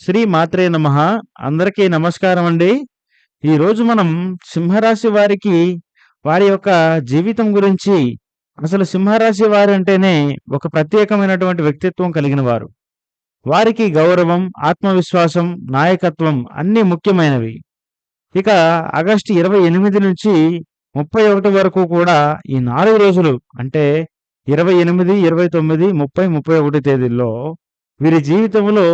శ్రీ మాత్రే నమ. అందరికీ నమస్కారం అండి ఈరోజు మనం సింహరాశి వారికి వారి యొక్క జీవితం గురించి అసలు సింహరాశి వారు అంటేనే ఒక ప్రత్యేకమైనటువంటి వ్యక్తిత్వం కలిగిన వారు. వారికి గౌరవం ఆత్మవిశ్వాసం నాయకత్వం అన్ని ముఖ్యమైనవి. ఇక ఆగస్టు ఇరవై ఎనిమిది నుంచి ముప్పై ఒకటి వరకు కూడా ఈ నాలుగు రోజులు అంటే ఇరవై ఎనిమిది ఇరవై తొమ్మిది ముప్పై ముప్పై ఒకటి తేదీల్లో వీరి జీవితంలో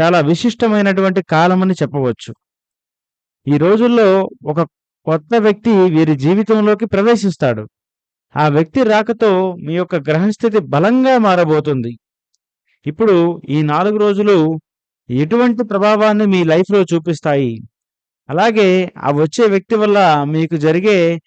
చాలా విశిష్టమైనటువంటి కాలం అని చెప్పవచ్చు. ఈ రోజుల్లో ఒక కొత్త వ్యక్తి వీరి జీవితంలోకి ప్రవేశిస్తాడు. ఆ వ్యక్తి రాకతో మీ యొక్క గ్రహస్థితి బలంగా మారబోతుంది. ఇప్పుడు ఈ నాలుగు రోజులు ఎటువంటి ప్రభావాన్ని మీ లైఫ్లో చూపిస్తాయి? అలాగే ఆ వచ్చే వ్యక్తి వల్ల మీకు జరిగే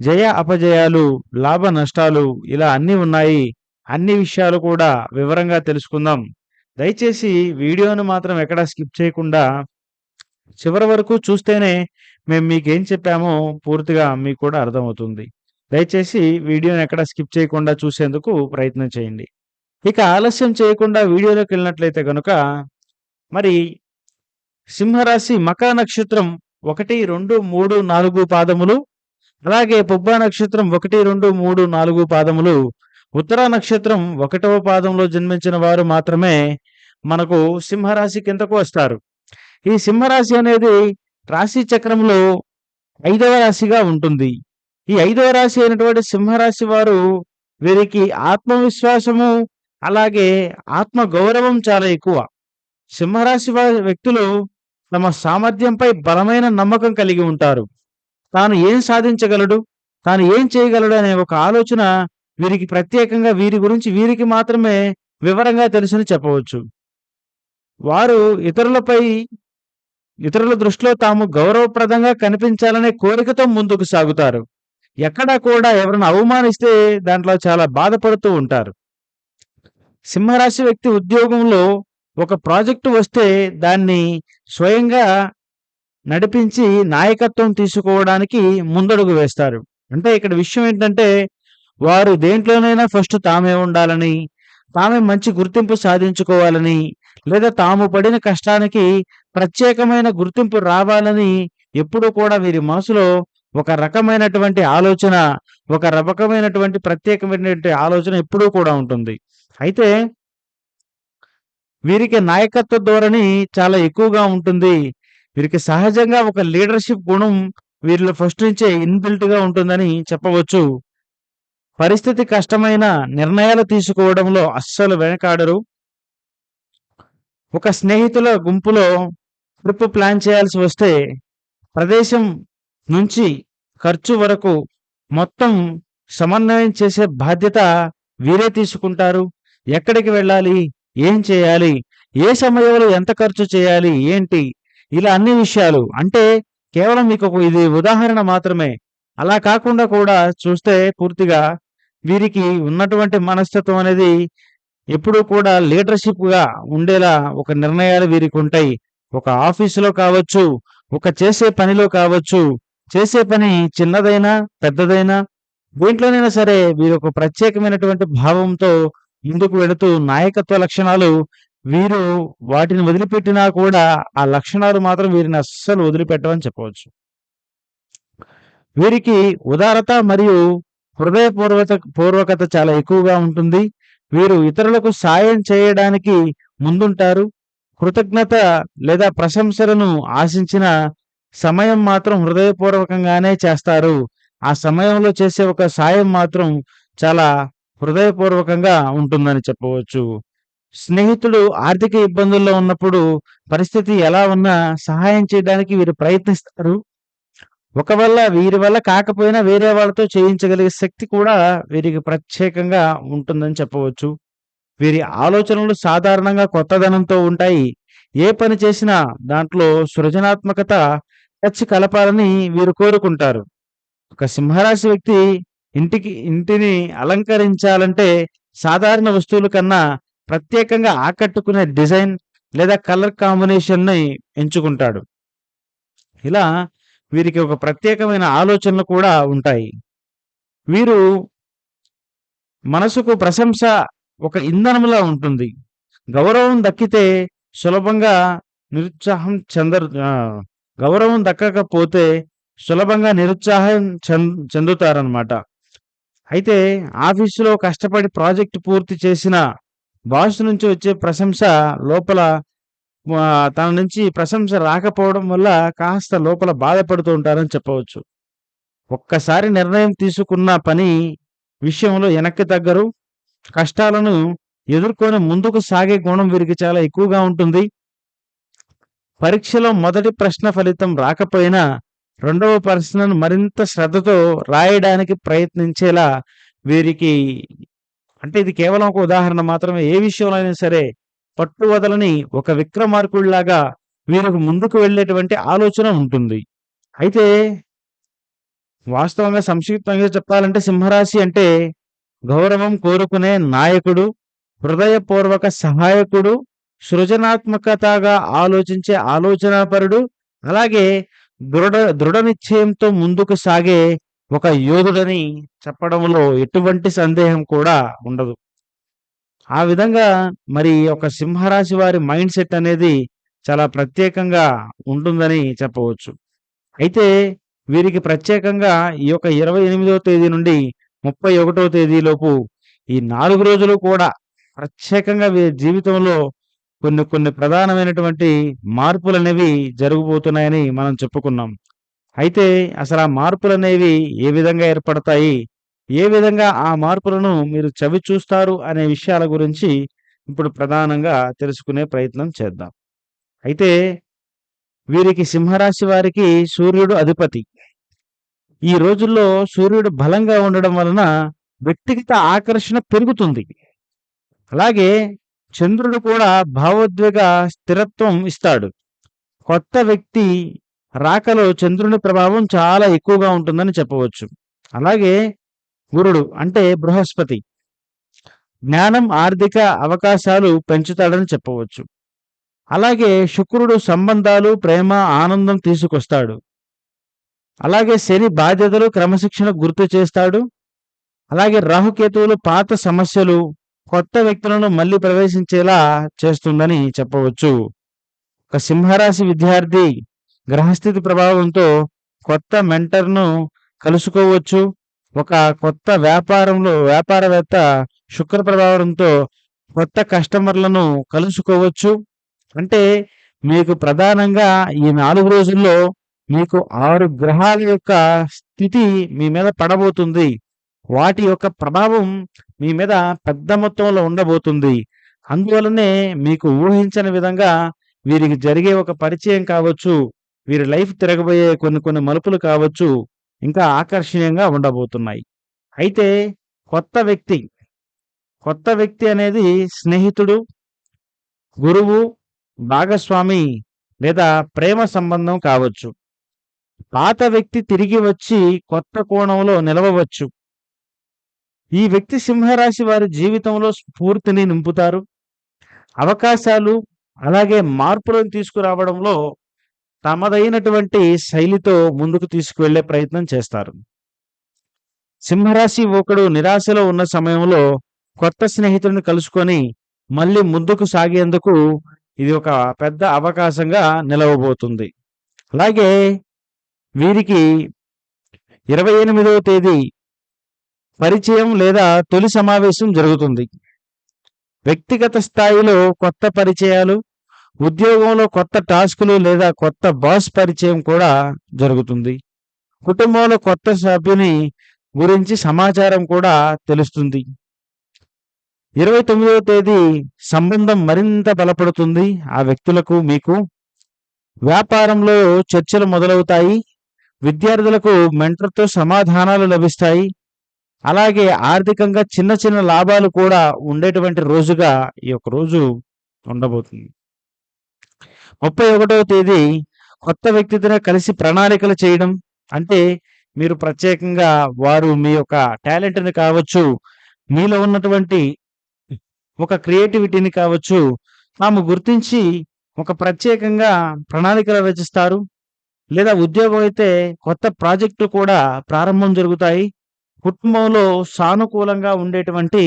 జయ అపజయాలు లాభ నష్టాలు ఇలా అన్నీ ఉన్నాయి. అన్ని విషయాలు కూడా వివరంగా తెలుసుకుందాం. దయచేసి వీడియోను మాత్రం ఎక్కడా స్కిప్ చేయకుండా చివరి వరకు చూస్తేనే మేము మీకేం చెప్పామో పూర్తిగా మీకు కూడా అర్థమవుతుంది. దయచేసి వీడియోని ఎక్కడ స్కిప్ చేయకుండా చూసేందుకు ప్రయత్నం చేయండి. ఇక ఆలస్యం చేయకుండా వీడియోలోకి వెళ్ళినట్లయితే కనుక మరి సింహరాశి మకా నక్షత్రం ఒకటి రెండు మూడు నాలుగు పాదములు అలాగే పుబ్బా నక్షత్రం ఒకటి రెండు మూడు నాలుగు పాదములు ఉత్తర నక్షత్రం ఒకటవ పాదంలో జన్మించిన వారు మాత్రమే మనకు సింహరాశి కిందకు వస్తారు. ఈ సింహరాశి అనేది రాశి చక్రంలో ఐదవ రాశిగా ఉంటుంది. ఈ ఐదవ రాశి అయినటువంటి సింహరాశి వారు వీరికి ఆత్మవిశ్వాసము అలాగే ఆత్మ గౌరవం చాలా ఎక్కువ. సింహరాశి వారి వ్యక్తులు తమ సామర్థ్యంపై బలమైన నమ్మకం కలిగి ఉంటారు. తాను ఏం సాధించగలడు తాను ఏం చేయగలడు అనే ఒక ఆలోచన వీరికి ప్రత్యేకంగా వీరి గురించి వీరికి మాత్రమే వివరంగా తెలుసని చెప్పవచ్చు. వారు ఇతరులపై ఇతరుల దృష్టిలో తాము గౌరవప్రదంగా కనిపించాలనే కోరికతో ముందుకు సాగుతారు. ఎక్కడా కూడా ఎవరిని అవమానిస్తే దాంట్లో చాలా బాధపడుతూ ఉంటారు. సింహరాశి వ్యక్తి ఉద్యోగంలో ఒక ప్రాజెక్టు వస్తే దాన్ని స్వయంగా నడిపించి నాయకత్వం తీసుకోవడానికి ముందడుగు వేస్తారు. అంటే ఇక్కడ విషయం ఏంటంటే వారు దేంట్లోనైనా ఫస్ట్ తామే ఉండాలని తామే మంచి గుర్తింపు సాధించుకోవాలని లేదా తాము పడిన కష్టానికి ప్రత్యేకమైన గుర్తింపు రావాలని ఎప్పుడూ కూడా వీరి మనసులో ఒక రకమైనటువంటి ఆలోచన ఒక రకమైనటువంటి ప్రత్యేకమైనటువంటి ఆలోచన ఎప్పుడూ కూడా ఉంటుంది. అయితే వీరికి నాయకత్వ ధోరణి చాలా ఎక్కువగా ఉంటుంది. వీరికి సహజంగా ఒక లీడర్షిప్ గుణం వీరిలో ఫస్ట్ నుంచే ఇన్బిల్ట్గా ఉంటుందని చెప్పవచ్చు. పరిస్థితి కష్టమైన నిర్ణయాలు తీసుకోవడంలో అస్సలు వెనకాడరు. ఒక స్నేహితుల గుంపులో ట్రిప్ ప్లాన్ చేయాల్సి వస్తే ప్రదేశం నుంచి ఖర్చు వరకు మొత్తం సమన్వయం చేసే బాధ్యత వీరే తీసుకుంటారు. ఎక్కడికి వెళ్ళాలి? ఏం చేయాలి? ఏ సమయంలో ఎంత ఖర్చు చేయాలి? ఏంటి? ఇలా అన్ని విషయాలు. అంటే కేవలం మీకు ఇది ఉదాహరణ మాత్రమే. అలా కాకుండా కూడా చూస్తే పూర్తిగా వీరికి ఉన్నటువంటి మనస్తత్వం అనేది ఎప్పుడూ కూడా లీడర్షిప్గా ఉండేలా ఒక నిర్ణయాలు వీరికి ఉంటాయి. ఒక ఆఫీసులో కావచ్చు ఒక చేసే పనిలో కావచ్చు చేసే పని చిన్నదైనా పెద్దదైనా దేంట్లోనైనా సరే వీరు ఒక ప్రత్యేకమైనటువంటి భావంతో ముందుకు వెళుతూ నాయకత్వ లక్షణాలు వీరు వాటిని వదిలిపెట్టినా కూడా ఆ లక్షణాలు మాత్రం వీరిని అస్సలు వదిలిపెట్టవని చెప్పవచ్చు. వీరికి ఉదారత మరియు హృదయపూర్వక పూర్వకత చాలా ఎక్కువగా ఉంటుంది. వీరు ఇతరులకు సాయం చేయడానికి ముందుంటారు. కృతజ్ఞత లేదా ప్రశంసలను ఆశించిన సమయం మాత్రం హృదయపూర్వకంగానే చేస్తారు. ఆ సమయంలో చేసే ఒక సాయం మాత్రం చాలా హృదయపూర్వకంగా ఉంటుందని చెప్పవచ్చు. స్నేహితుడు ఆర్థిక ఇబ్బందుల్లో ఉన్నప్పుడు పరిస్థితి ఎలా ఉన్నా సహాయం చేయడానికి వీరు ప్రయత్నిస్తారు. ఒకవేళ వీరి వల్ల కాకపోయినా వేరే వాళ్ళతో చేయించగలిగే శక్తి కూడా వీరికి ప్రత్యేకంగా ఉంటుందని చెప్పవచ్చు. వీరి ఆలోచనలు సాధారణంగా కొత్తదనంతో ఉంటాయి. ఏ పని చేసినా దాంట్లో సృజనాత్మకత టచ్ కలపాలని వీరు కోరుకుంటారు. ఒక సింహరాశి వ్యక్తి ఇంటికి ఇంటిని అలంకరించాలంటే సాధారణ వస్తువుల కన్నా ప్రత్యేకంగా ఆకట్టుకునే డిజైన్ లేదా కలర్ కాంబినేషన్ని ఎంచుకుంటాడు. ఇలా వీరికి ఒక ప్రత్యేకమైన ఆలోచనలు కూడా ఉంటాయి వీరు మనసుకు ప్రశంస ఒక ఇంధనంలా ఉంటుంది గౌరవం దక్కితే సులభంగా నిరుత్సాహం చెందరు గౌరవం దక్కకపోతే సులభంగా నిరుత్సాహం చెందుతారనమాట. అయితే ఆఫీసులో కష్టపడి ప్రాజెక్ట్ పూర్తి చేసిన బాస్ నుంచి వచ్చే ప్రశంస లోపల తన నుంచి ప్రశంస రాకపోవడం వల్ల కాస్త లోపల బాధపడుతూ ఉంటారని చెప్పవచ్చు. ఒక్కసారి నిర్ణయం తీసుకున్న పని విషయంలో వెనక్కి తగ్గరు. కష్టాలను ఎదుర్కొని ముందుకు సాగే గుణం వీరికి చాలా ఎక్కువగా ఉంటుంది. పరీక్షలో మొదటి ప్రశ్న ఫలితం రాకపోయినా రెండవ ప్రశ్నను మరింత శ్రద్ధతో రాయడానికి ప్రయత్నించేలా వీరికి అంటే ఇది కేవలం ఒక ఉదాహరణ మాత్రమే. ఏ విషయంలో అయినా సరే పట్టు వదలని ఒక విక్రమార్కుడిలాగా వీరికి ముందుకు వెళ్ళేటువంటి ఆలోచన ఉంటుంది. అయితే వాస్తవంగా సంక్షిప్తంగా చెప్పాలంటే సింహరాశి అంటే గౌరవం కోరుకునే నాయకుడు, హృదయపూర్వక సహాయకుడు, సృజనాత్మకతగా ఆలోచించే ఆలోచనాపరుడు, అలాగే దృఢ దృఢ నిశ్చయంతో ముందుకు సాగే ఒక యోధుడని చెప్పడంలో ఎటువంటి సందేహం కూడా ఉండదు. ఆ విధంగా మరి ఒక సింహరాశి వారి మైండ్ సెట్ అనేది చాలా ప్రత్యేకంగా ఉంటుందని చెప్పవచ్చు. అయితే వీరికి ప్రత్యేకంగా ఈ యొక్క 28వ తేదీ నుండి 31వ తేదీలోపు ఈ నాలుగు రోజులు కూడా ప్రత్యేకంగా వీరి జీవితంలో కొన్ని కొన్ని ప్రధానమైనటువంటి మార్పులు అనేవి జరగబోతున్నాయని మనం చెప్పుకున్నాం. అయితే అసలు ఆ మార్పులు అనేవి ఏ విధంగా ఏర్పడతాయి? ఏ విధంగా ఆ మార్పులను మీరు చవి చూస్తారు అనే విషయాల గురించి ఇప్పుడు ప్రధానంగా తెలుసుకునే ప్రయత్నం చేద్దాం. అయితే వీరికి సింహరాశి వారికి సూర్యుడు అధిపతి. ఈ రోజుల్లో సూర్యుడు బలంగా ఉండడం వలన వ్యక్తిగత ఆకర్షణ పెరుగుతుంది. అలాగే చంద్రుడు కూడా భావోద్వేగ స్థిరత్వం ఇస్తాడు. కొత్త వ్యక్తి రాకలో చంద్రుని ప్రభావం చాలా ఎక్కువగా ఉంటుందని చెప్పవచ్చు. అలాగే గురుడు అంటే బృహస్పతి జ్ఞానం, ఆర్థిక అవకాశాలు పెంచుతాడని చెప్పవచ్చు. అలాగే శుక్రుడు సంబంధాలు, ప్రేమ, ఆనందం తీసుకొస్తాడు. అలాగే శని బాధ్యతలు, క్రమశిక్షణ గుర్తు చేస్తాడు. అలాగే రాహుకేతువులు పాత సమస్యలు, కొత్త వ్యక్తులను మళ్ళీ ప్రవేశించేలా చేస్తుందని చెప్పవచ్చు. ఒక సింహరాశి విద్యార్థి గ్రహస్థితి ప్రభావంతో కొత్త మెంటర్‌ను కలుసుకోవచ్చు. ఒక కొత్త వ్యాపారంలో వ్యాపారవేత్త శుక్ర ప్రభావంతో కొత్త కస్టమర్‌లను కలుసుకోవచ్చు. అంటే మీకు ప్రధానంగా ఈ నాలుగు రోజుల్లో మీకు ఆరు గ్రహాల యొక్క స్థితి మీ మీద పడబోతుంది. వాటి యొక్క ప్రభావం మీ మీద పెద్ద మొత్తంలో ఉండబోతుంది. అందువలనే మీకు ఊహించని విధంగా వీరికి జరిగే ఒక పరిచయం కావచ్చు, వీరి లైఫ్ తిరగబోయే కొన్ని కొన్ని మలుపులు కావచ్చు, ఇంకా ఆకర్షణీయంగా ఉండబోతున్నాయి. అయితే కొత్త వ్యక్తి, కొత్త వ్యక్తి అనేది స్నేహితుడు, గురువు, భాగస్వామి లేదా ప్రేమ సంబంధం కావచ్చు. పాత వ్యక్తి తిరిగి వచ్చి కొత్త కోణంలో నిలవవచ్చు. ఈ వ్యక్తి సింహరాశి వారి జీవితంలో స్ఫూర్తిని నింపుతారు. అవకాశాలు అలాగే మార్పులను తీసుకురావడంలో తమదైనటువంటి శైలితో ముందుకు తీసుకువెళ్ళే ప్రయత్నం చేస్తారు. సింహరాశి ఒకడు నిరాశలో ఉన్న సమయంలో కొత్త స్నేహితుడిని కలుసుకొని మళ్ళీ ముందుకు సాగేందుకు ఇది ఒక పెద్ద అవకాశంగా నిలవబోతుంది. అలాగే వీరికి 28వ తేదీ పరిచయం లేదా తొలి సమావేశం జరుగుతుంది. వ్యక్తిగత స్థాయిలో కొత్త పరిచయాలు, ఉద్యోగంలో కొత్త టాస్కులు లేదా కొత్త బాస్ పరిచయం కూడా జరుగుతుంది. కుటుంబంలో కొత్త సభ్యుని గురించి సమాచారం కూడా తెలుస్తుంది. 29వ తేదీ సంబంధం మరింత బలపడుతుంది ఆ వ్యక్తులకు మీకు. వ్యాపారంలో చర్చలు మొదలవుతాయి. విద్యార్థులకు మెంటర్‌తో సమాధానాలు లభిస్తాయి. అలాగే ఆర్థికంగా చిన్న చిన్న లాభాలు కూడా ఉండేటువంటి రోజుగా ఈ యొక్క రోజు ఉండబోతుంది. 31వ తేదీ కొత్త వ్యక్తితో కలిసి ప్రణాళికలు చేయడం. అంటే మీరు ప్రత్యేకంగా వారు మీ యొక్క టాలెంట్‌ని కావచ్చు, మీలో ఉన్నటువంటి ఒక క్రియేటివిటీని కావచ్చు, తాము గుర్తించి ఒక ప్రత్యేకంగా ప్రణాళికలు రచిస్తారు. లేదా ఉద్యోగం అయితే కొత్త ప్రాజెక్టులు కూడా ప్రారంభం జరుగుతాయి. కుటుంబంలో సానుకూలంగా ఉండేటువంటి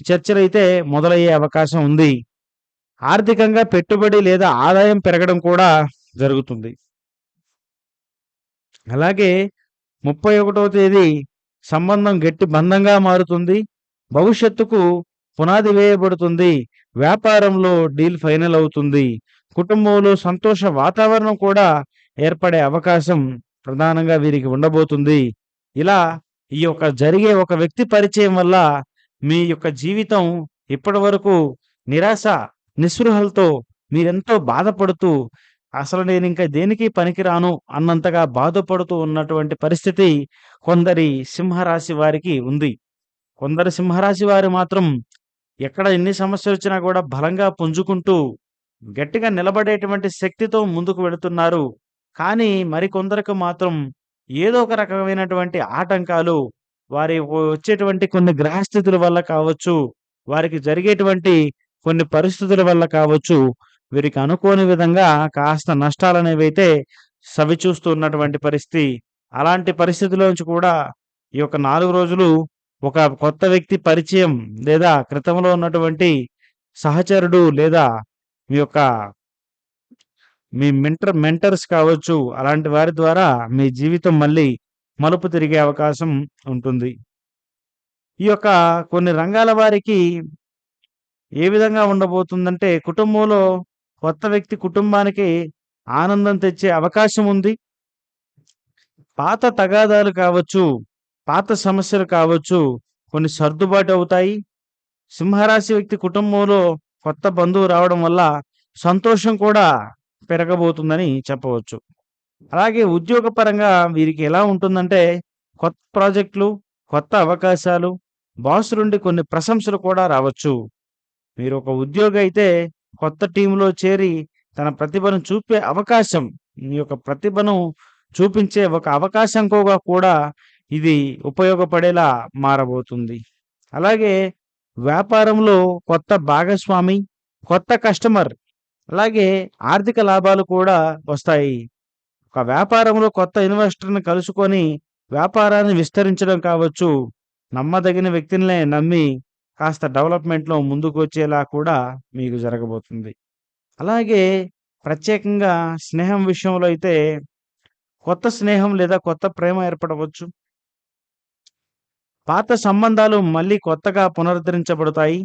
చర్చలైతే మొదలయ్యే అవకాశం ఉంది. ఆర్థికంగా పెట్టుబడి లేదా ఆదాయం పెరగడం కూడా జరుగుతుంది. అలాగే 31వ తేదీ సంబంధం గట్టి బంధంగా మారుతుంది. భవిష్యత్తుకు పునాది వేయబడుతుంది. వ్యాపారంలో డీల్ ఫైనల్ అవుతుంది. కుటుంబంలో సంతోష వాతావరణం కూడా ఏర్పడే అవకాశం ప్రధానంగా వీరికి ఉండబోతుంది. ఇలా ఈ యొక్క జరిగే ఒక వ్యక్తి పరిచయం వల్ల మీ యొక్క జీవితం ఇప్పటివరకు నిరాశ, నిస్పృహలతో మీరెంతో బాధపడుతూ అసలు నేను ఇంకా దేనికి పనికిరాను అన్నంతగా బాధపడుతూ ఉన్నటువంటి పరిస్థితి కొందరి సింహరాశి వారికి ఉంది. కొందరు సింహరాశి వారు మాత్రం ఎక్కడ ఎన్ని సమస్యలు వచ్చినా కూడా బలంగా పుంజుకుంటూ గట్టిగా నిలబడేటువంటి శక్తితో ముందుకు వెళుతున్నారు. కానీ మరికొందరికి మాత్రం ఏదో ఒక రకమైనటువంటి ఆటంకాలు వారి వచ్చేటువంటి కొన్ని గ్రహస్థితుల వల్ల కావచ్చు, వారికి జరిగేటువంటి కొన్ని పరిస్థితుల వల్ల కావచ్చు, వీరికి అనుకోని విధంగా కాస్త నష్టాలు అనేవైతే చవిచూస్తూ ఉన్నటువంటి పరిస్థితి. అలాంటి పరిస్థితిలోంచి కూడా ఈ యొక్క నాలుగు రోజులు ఒక కొత్త వ్యక్తి పరిచయం లేదా క్రితంలో ఉన్నటువంటి సహచరుడు లేదా మీ యొక్క మీ మెంటర్ మెంటర్స్ కావచ్చు. అలాంటి వారి ద్వారా మీ జీవితం మళ్ళీ మలుపు తిరిగే అవకాశం ఉంటుంది. ఈ యొక్క కొన్ని రంగాల వారికి ఏ విధంగా ఉండబోతుందంటే కుటుంబంలో కొత్త వ్యక్తి కుటుంబానికి ఆనందం తెచ్చే అవకాశం ఉంది. పాత తగాదాలు కావచ్చు, పాత సమస్యలు కావచ్చు, కొన్ని సర్దుబాటు అవుతాయి. సింహరాశి వ్యక్తి కుటుంబంలో కొత్త బంధువు రావడం వల్ల సంతోషం కూడా పెరగబోతుందని చెప్పవచ్చు. అలాగే ఉద్యోగపరంగా వీరికి ఎలా ఉంటుందంటే కొత్త ప్రాజెక్టులు, కొత్త అవకాశాలు, బాస్ నుండి కొన్ని ప్రశంసలు కూడా రావచ్చు. మీరు ఒక ఉద్యోగి అయితే కొత్త టీంలో చేరి తన ప్రతిభను చూపే అవకాశం, మీ యొక్క ప్రతిభను చూపించే ఒక అవకాశం కూడా ఇది ఉపయోగపడేలా మారబోతుంది. అలాగే వ్యాపారంలో కొత్త భాగస్వామి, కొత్త కస్టమర్, అలాగే ఆర్థిక లాభాలు కూడా వస్తాయి. ఒక వ్యాపారంలో కొత్త ఇన్వెస్టర్‌ని కలుసుకొని వ్యాపారాన్ని విస్తరించడం కావచ్చు, నమ్మదగిన వ్యక్తినిలే నమ్మి కాస్త డెవలప్‌మెంట్‌లో ముందుకు వచ్చేలా కూడా మీకు జరగబోతుంది. అలాగే ప్రత్యేకంగా స్నేహం విషయంలో అయితే కొత్త స్నేహం లేదా కొత్త ప్రేమ ఏర్పడవచ్చు. పాత సంబంధాలు మళ్ళీ కొత్తగా పునరుద్ధరించబడతాయి.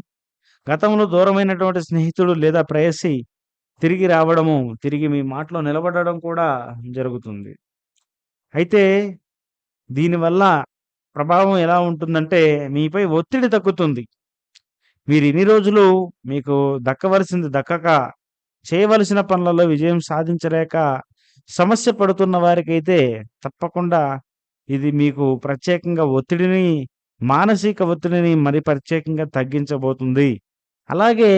గతంలో దూరమైనటువంటి స్నేహితుడు లేదా ప్రేయసి తిరిగి రావడము, తిరిగి మీ మాటలో నిలబడడం కూడా జరుగుతుంది. అయితే దీనివల్ల ప్రభావం ఎలా ఉంటుందంటే మీపై ఒత్తిడి తగ్గుతుంది. మీరు ఇన్ని రోజులు మీకు దక్కవలసింది దక్కక, చేయవలసిన పనులలో విజయం సాధించలేక సమస్య పడుతున్న వారికైతే తప్పకుండా ఇది మీకు ప్రత్యేకంగా ఒత్తిడిని, మానసిక ఒత్తిడిని మరి ప్రత్యేకంగా తగ్గించబోతుంది. అలాగే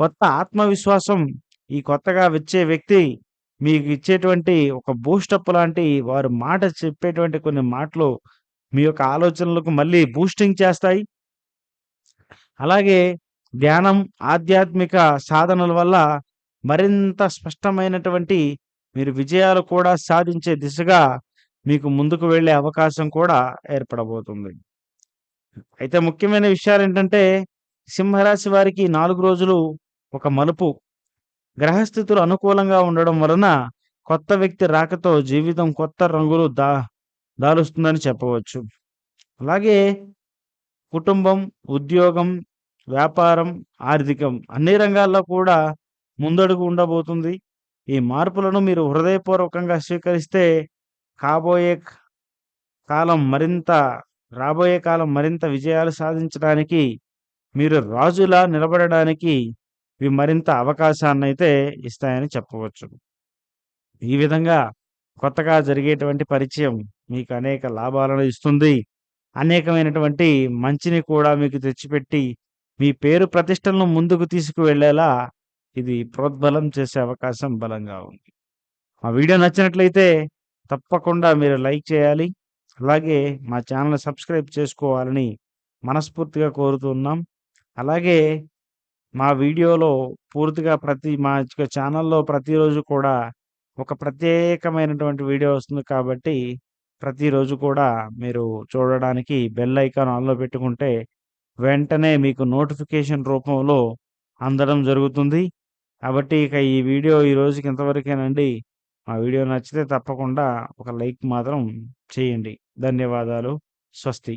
కొత్త ఆత్మవిశ్వాసం ఈ కొత్తగా వచ్చే వ్యక్తి మీకు ఇచ్చేటువంటి ఒక బూస్టప్ లాంటి వారు మాట చెప్పేటువంటి కొన్ని మాటలు మీ యొక్క ఆలోచనలకు మళ్ళీ బూస్టింగ్ చేస్తాయి. అలాగే ధ్యానం, ఆధ్యాత్మిక సాధనల వల్ల మరింత స్పష్టమైనటువంటి మీరు విజయాలు కూడా సాధించే దిశగా మీకు ముందుకు వెళ్ళే అవకాశం కూడా ఏర్పడబోతుంది. అయితే ముఖ్యమైన విషయాలు ఏంటంటే సింహరాశి వారికి నాలుగు రోజులు ఒక మలుపు. గ్రహస్థితులు అనుకూలంగా ఉండడం వలన కొత్త వ్యక్తి రాకతో జీవితం కొత్త రంగులు దా దాలుస్తుందని చెప్పవచ్చు. అలాగే కుటుంబం, ఉద్యోగం, వ్యాపారం, ఆర్థికం అన్ని రంగాల్లో కూడా ముందడుగు ఉండబోతుంది. ఈ మార్పులను మీరు హృదయపూర్వకంగా స్వీకరిస్తే కాబోయే కాలం మరింత రాబోయే కాలం మరింత విజయాలు సాధించడానికి, మీరు రాజులా నిలబడడానికి ఇవి మరింత అవకాశాన్ని అయితే ఇస్తాయని చెప్పవచ్చు. ఈ విధంగా కొత్తగా జరిగేటువంటి పరిచయం మీకు అనేక లాభాలను ఇస్తుంది. అనేకమైనటువంటి మంచిని కూడా మీకు తెచ్చిపెట్టి, మీ పేరు ప్రతిష్టలను ముందుకు తీసుకువెళ్ళేలా ఇది ప్రోద్బలం చేసే అవకాశం బలంగా ఉంది. మా వీడియో నచ్చినట్లయితే తప్పకుండా మీరు లైక్ చేయాలి. అలాగే మా ఛానల్ సబ్స్క్రైబ్ చేసుకోవాలని మనస్ఫూర్తిగా కోరుతున్నాం. అలాగే మా వీడియోలో పూర్తిగా ప్రతి మా ఛానల్లో ప్రతిరోజు కూడా ఒక ప్రత్యేకమైనటువంటి వీడియో వస్తుంది కాబట్టి, ప్రతిరోజు కూడా మీరు చూడడానికి బెల్ ఐకాన్ ఆన్‌లో పెట్టుకుంటే వెంటనే మీకు నోటిఫికేషన్ రూపంలో అందడం జరుగుతుంది. కాబట్టి ఇక ఈ వీడియో ఈ రోజుకి ఇంతవరకేనండి. మా వీడియో నచ్చితే తప్పకుండా ఒక లైక్ మాత్రం చేయండి. ధన్యవాదాలు. స్వస్తి.